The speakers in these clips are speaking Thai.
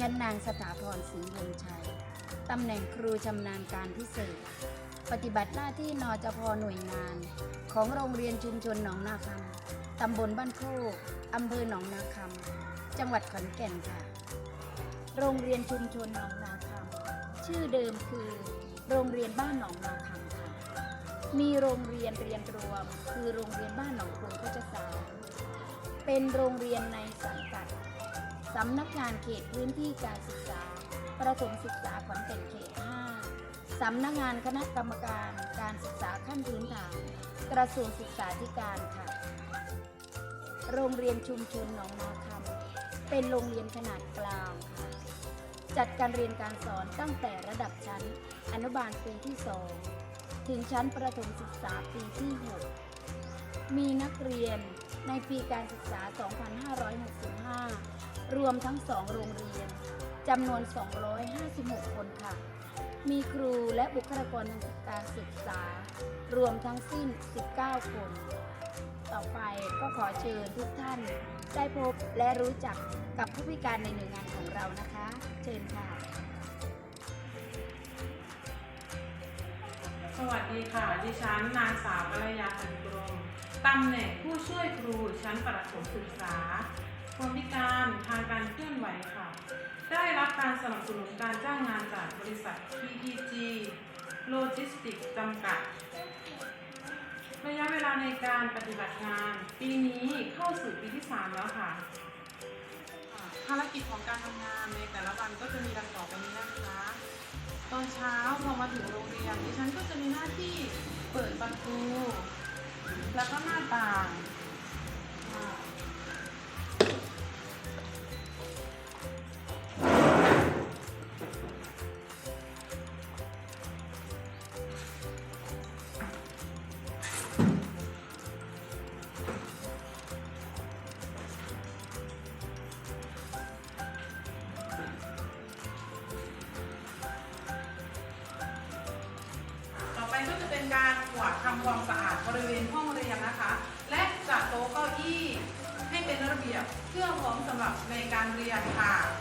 ฉันนางสถาพรศรีวงชัย ตำแหน่งครูชำนาญการพิเศษ ปฏิบัติหน้าที่นจพหน่วยงาน ของโรงเรียนชุมชนหนองนาคำตำบลบ้านโคกอำเภอหนองนาคำจังหวัดขอนแก่นค่ะ โรงเรียนชุมชนหนองนาคำชื่อเดิมคือ โรงเรียนบ้านหนองนาคำค่ะ มีโรงเรียนเรียนรวม คือโรงเรียนบ้านหนองกรุงโคจสาเป็นโรงเรียนในสัง สำนักงานเขตพื้นที่การศึกษา ประถมศึกษาขอนแก่นเขต 5 สำนักงานคณะกรรมการการศึกษาขั้นพื้นฐาน กระทรวงศึกษาธิการค่ะ โรงเรียนชุมชนหนองนาคำเป็นโรงเรียนขนาดกลางค่ะ จัดการเรียนการสอนตั้งแต่ระดับชั้น อนุบาลปีที่ 2 ถึงชั้นประถมศึกษาปีที่ 6 มีนักเรียนในปีการศึกษา 2565 รวมทั้ง2โรงเรียนจำนวน 256 คนค่ะ มีครูและบุคลากรทางการศึกษา รวมทั้งสิ้น 19 คน ต่อไปก็ขอเชิญทุกท่านได้พบและรู้จักกับผู้พิการในหน่วยงานของเรานะคะ เชิญค่ะ สวัสดีค่ะ ดิฉันนางสาวกัลยาพันกรมตำแหน่งผู้ช่วยครูชั้นประถมศึกษา คนพิการทางการเคลื่อนไหวค่ะ ได้รับการสนับสนุนการจ้างงานจากบริษัท PTG Logistics จำกัด ระยะเวลาในการปฏิบัติงาน ปีนี้เข้าสู่ปีที่ 3 แล้วค่ะ ภารกิจของการทำงานในแต่ละวันก็จะมีดังต่อไปนี้นะคะ ตอนเช้าพอมาถึงโรงเรียนดิฉันก็จะมีหน้าที่เปิดประตู แล้วก็หน้าต่าง วาดทำความสะอาดบริเวณห้องเรียนนะคะ และจัดโต๊ะเก้าอี้ให้เป็นระเบียบเพื่อพร้อมสำหรับในการเรียนค่ะค่ะ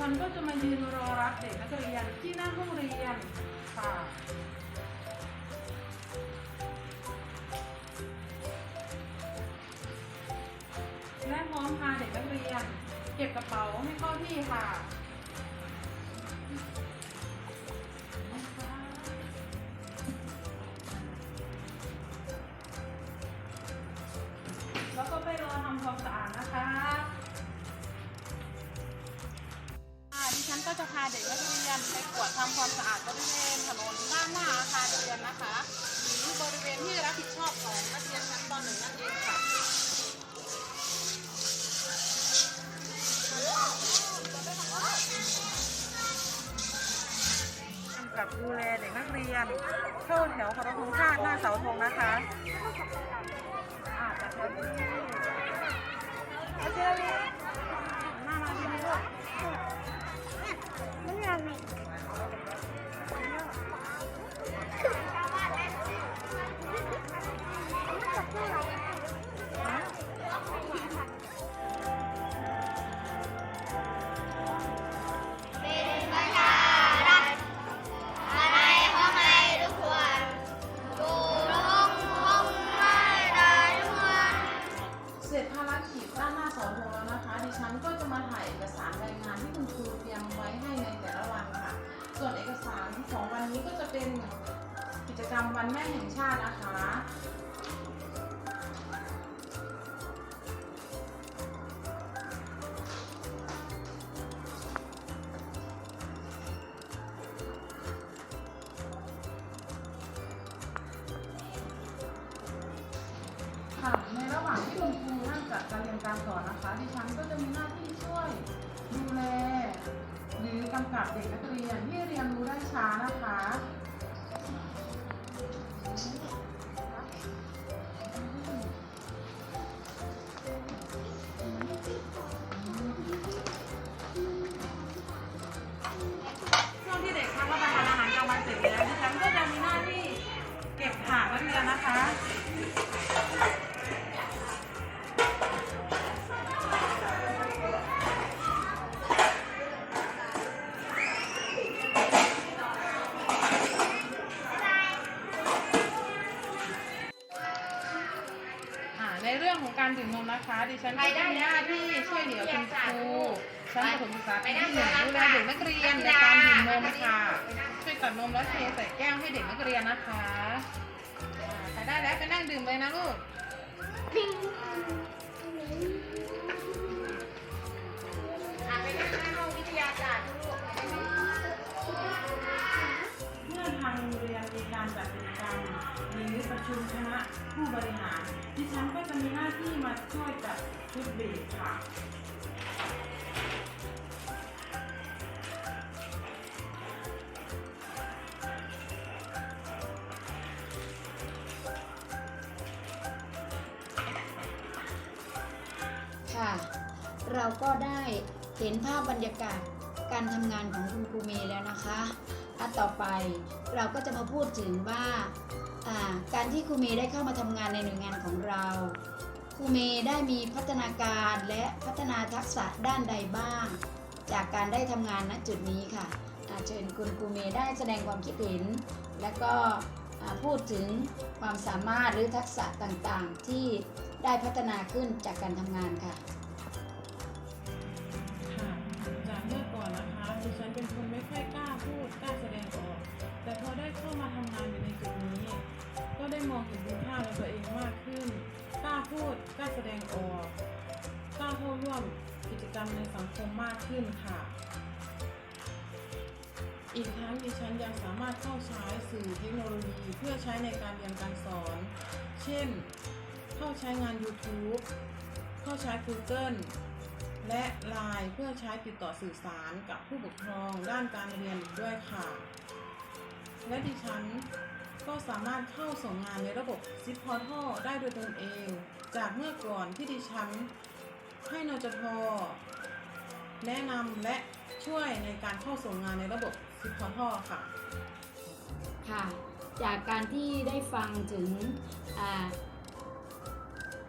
คนดิฉันก็จะมายืนรอรับเด็กนักเรียนที่หน้าห้องเรียนค่ะและพร้อมพาเด็กนักเรียน เก็บกระเป๋าให้เข้าที่ค่ะ ข้าแถวเคารพงชาติหน้าเสาธงนะคะอาจัดแถวดีอาเจาร มาถ่ายเอกสารรายงานที่คุณครูเตรียมไว้ให้ในแต่ละวันค่ะ ส่วนเอกสารของวันนี้ก็จะเป็นกิจกรรมวันแม่แห่งชาตินะคะ ค่ะ ในระหว่างที่คุณครูนั่งจัดการเรียนการสอนนะคะ ดิฉันก็จะมีหน้าที่ช่วยดูแล หรือกำกับเด็กนักเรียนที่เรียนรู้ได้ช้านะคะ ชั้นประถมศึกษาปีที่หนึ่งดูแลเด็กนักเรียนในการดื่มนมค่ะช่วยตัดนมแล้วเทใส่แก้วให้เด็กนักเรียนนะคะอ่าใครได้แล้วไปนั่งดื่มเลยนะลูกอะไปนั่งหน้าห้องวิทยาศาสตร์ลูกเมื่อทางโรงเรียนมีการจัดกิจกรรมหรือประชุมคณะผู้บริหาร ดิฉันก็จะมีหน้าที่มาช่วยจัดชุดเบรกค่ะค่ะ ก็ได้เห็นภาพบรรยากาศการทำงานของคุณครูเมย์แล้วนะคะอะต่อไปเราก็จะมาพูดถึงว่าการที่ครูเมย์ได้เข้ามาทำงานในหน่วยงานของเราครูเมย์ได้มีพัฒนาการและพัฒนาทักษะด้านใดบ้าง จากการได้ทำงานณจุดนี้ค่ะเชิญคุณครูเมย์ได้แสดงความคิดเห็น และก็พูดถึงความสามารถหรือทักษะต่างๆ ที่ได้พัฒนาขึ้นจากการทำงานค่ะ รรมในสังคมมากขึ้นค่ะ อีกทั้งดิฉันยังสามารถเข้าใช้สื่อเทคโนโลยีเพื่อใช้ในการเรียนการสอน เช่น เข้าใช้งาน YouTube เข้าใช้ Google และ Line เพื่อใช้ติดต่อสื่อสารกับผู้ปกครองด้านการเรียนด้วยค่ะ และดิฉันก็สามารถเข้าส่งงานในระบบ z i p Portal ได้โดยตนเอง จากเมื่อก่อนที่ดิฉัน ให้นจพแนะนำและช่วยในการเข้าส่งงานในระบบ z i p Portal ค่ะ ค่ะ จากการที่ได้ฟังถึง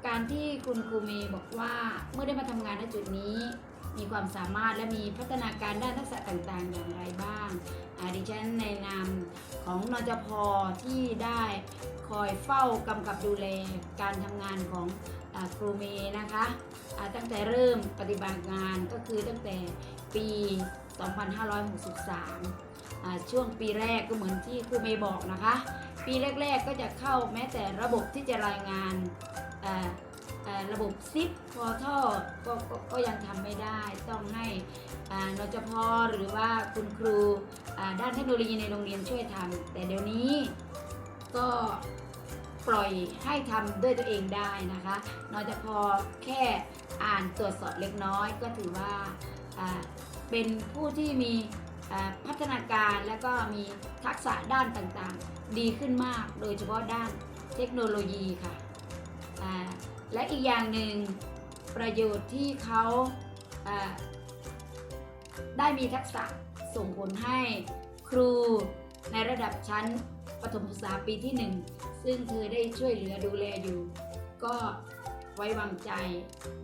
การที่คุณครูเมย์บอกว่าเมื่อได้มาทำงานณจุดนี้ มีความสามารถและมีพัฒนาการด้านทักษะต่างๆ อย่างไรบ้างดิฉันในนามของนจพที่ได้คอยเฝ้ากำกับดูแลการทำงานของ ครูเมย์นะคะตั้งแต่เริ่มปฏิบัติงานก็คือตั้งแต่ปี 2563 ช่วงปีแรกก็เหมือนที่ครูเมย์บอกนะคะ ปีแรก ๆก็จะเข้าแม้แต่ระบบที่จะรายงานระบบซิปพอทก็ก็ก็ยังทำไม่ได้ ต้องให้อ่านจพหรือว่าคุณครูด้านเทคโนโลยีในโรงเรียนช่วยทำแต่เดี๋ยวนี้ก็ ปล่อยให้ทำด้วยตัวเองได้นะคะนจะพอแค่อ่านตรวจสอบเล็กน้อยก็ถือว่าเป็นผู้ที่มีพัฒนาการและก็มีทักษะด้านต่างๆ ดีขึ้นมากโดยเฉพาะด้านเทคโนโลยีค่ะและอีกอย่างหนึ่งประโยชน์ที่เขาอ่าได้มีทักษะส่งผลให้ครูในระดับชั้นประถมศึกษาปีที่ 1 ซึ่งเธอได้ช่วยเหลือดูแลอยู่ ก็ไว้วางใจ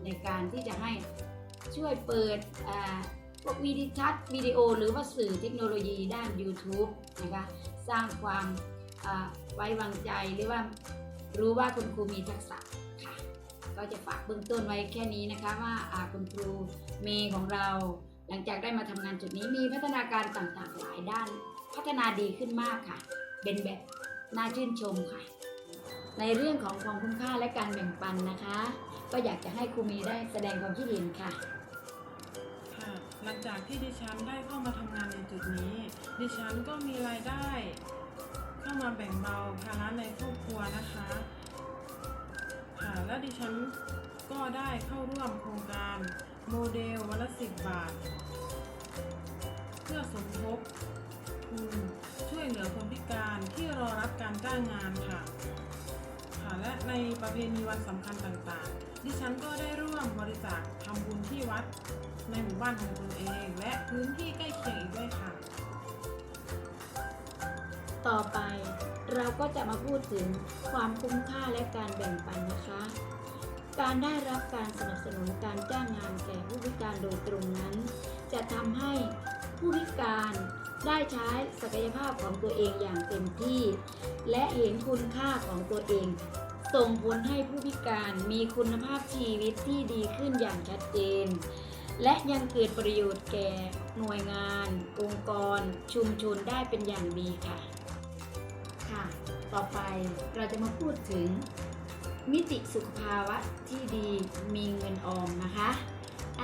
ในการที่จะให้ช่วยเปิดพวกวิดีทัศน์วิดีโอ หรือว่าสื่อเทคโนโลยีด้าน YouTube นะคะสร้างความไว้วางใจหรือว่ารู้ว่าคุณครูมีทักษะค่ะก็จะฝากเบื้องต้นไว้แค่นี้นะคะว่าคุณครูเมย์ของเรา หลังจากได้มาทำงานจุดนี้มีพัฒนาการต่างๆหลายด้าน พัฒนาดีขึ้นมากค่ะ เป็นแบบ น่าชื่นชมค่ะ ในเรื่องของความคุ้มค่าและการแบ่งปันนะคะ ก็อยากจะให้ครูมย์ได้แสดงความคิดเห็นค่ะค่ะ หลังจากที่ดิฉันได้เข้ามาทำงานในจุดนี้ ดิฉันก็มีรายได้ เข้ามาแบ่งเบาภาระในครอบครัวนะคะค่ะและดิฉันก็ได้เข้าร่วมโครงการโมเดลวันละสิบบาท เพื่อสมทบทุน ช่วยเหลือคนพิการที่รอรับการจ้างงานค่ะค่ะและในประเพณีวันสำคัญต่างๆ ดิฉันก็ได้ร่วมบริจาคทำบุญที่วัดในหมู่บ้านของตนเอง และพื้นที่ใกล้เคียงอีกด้วยค่ะ ต่อไปเราก็จะมาพูดถึงความคุ้มค่าและการแบ่งปันนะคะ การได้รับการสนับสนุนการจ้างงานแก่ผู้พิการโดยตรงนั้น จะทำให้ผู้พิการ ได้ใช้ศักยภาพของตัวเองอย่างเต็มที่ และเห็นคุณค่าของตัวเอง ส่งผลให้ผู้พิการมีคุณภาพชีวิตที่ดีขึ้นอย่างชัดเจน และยังเกิดประโยชน์แก่หน่วยงาน องค์กร ชุมชนได้เป็นอย่างดีค่ะ ค่ะ ต่อไปเราจะมาพูดถึงมิติสุขภาวะที่ดีมีเงินออมนะคะ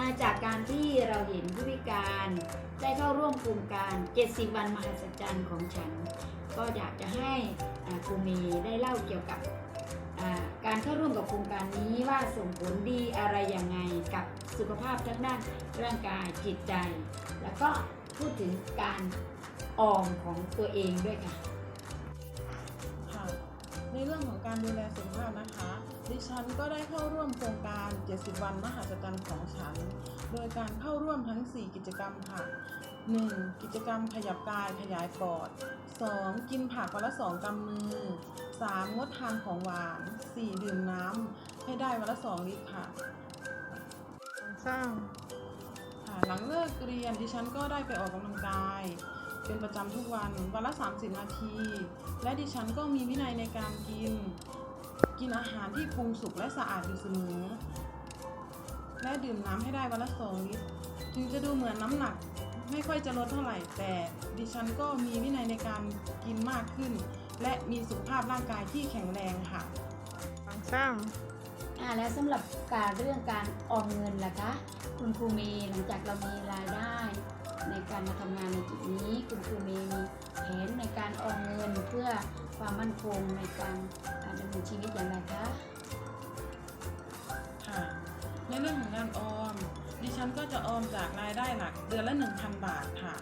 าจากการที่เราเห็นผู้พิการได้เข้าร่วมโครงการ 70 วันมหัศจรรย์ของฉัน ก็อยากจะให้ครูเมย์ได้เล่าเกี่ยวกับการเข้าร่วมกับโครงการนี้ว่าส่งผลดีอะไรยังไงกับสุขภาพทั้งด้านร่างกายจิตใจ แล้วก็พูดถึงการออมของตัวเองด้วยค่ะ ในเรื่องของการดูแลสุขภาพนะคะ ดิฉันก็ได้เข้าร่วมโครงการ 70 วันมหัศจรรย์ของฉัน โดยการเข้าร่วมทั้ง 4 กิจกรรมค่ะ 1. กิจกรรมขยับกายขยายปอด 2. กินผักวันละ 2กำมือ 3. งดทานของหวาน 4. ดื่มน้ำให้ได้วันละ 2 ลิตรค่ะสร้างค่ะหลังเลิกเรียนดิฉันก็ได้ไปออกกำลังกาย เป็นประจำทุกวันวันละ 30 นาที และดิฉันก็มีวินัยในการกิน กินอาหารที่ปรุงสุกและสะอาดอยู่เสมอ และดื่มน้ำให้ได้วันละ2ลิตร ถึงจะดูเหมือนน้ำหนักไม่ค่อยจะลดเท่าไหร่ แต่ดิฉันก็มีวินัยในการกินมากขึ้น และมีสุขภาพร่างกายที่แข็งแรงค่ะสร้างอ่าแล้วสำหรับการเรื่องการออมเงินล่ะคะ คุณครูเมย์หลังจากเรามีรายได้ ในการมาทำงานในจุดนี้ คุณครูเมย์มีแผนในการออมเงินเพื่อความมั่นคงในการ อ่าดำเนินชีวิตอย่างไรคะค่ะในเรื่องของการออม ดิฉันก็จะออมจากรายได้หลักเดือนละ 1,000 บาทค่ะ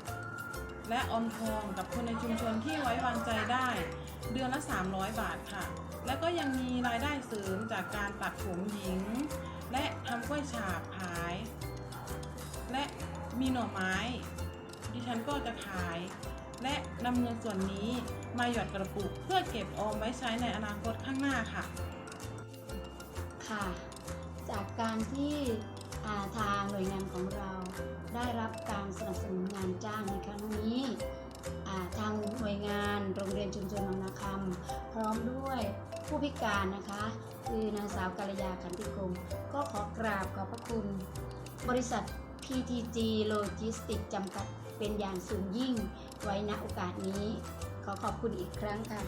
และออมทองกับคนในชุมชนที่ไว้วางใจได้ เดือนละ 300 บาทค่ะ และก็ยังมีรายได้เสริมจากการตัดผมหญิง และทำกล้วยฉาบขาย และมีหน่อไม้ ดิฉันก็จะขาย และนำเงินส่วนนี้มาหยอดกระปุกเพื่อเก็บออมไว้ใช้ในอนาคตข้างหน้าค่ะ ค่ะ จากการที่าทางหน่วยงานของเราได้รับการสนับสนุนงานจ้างในครั้งนี้าทางหน่วยงานโรงเรียนชุมชนบางนาคำพร้อมด้วยผู้พิการนะคะ คือนางสาวกัลยาขันติคมก็ขอกราบขอบพระคุณ บริษัท PTG Logistics จำกัดเป็นอย่างสูงยิ่ง ไว้ณโอกาสนี้ ขอขอบคุณอีกครั้งค่ะ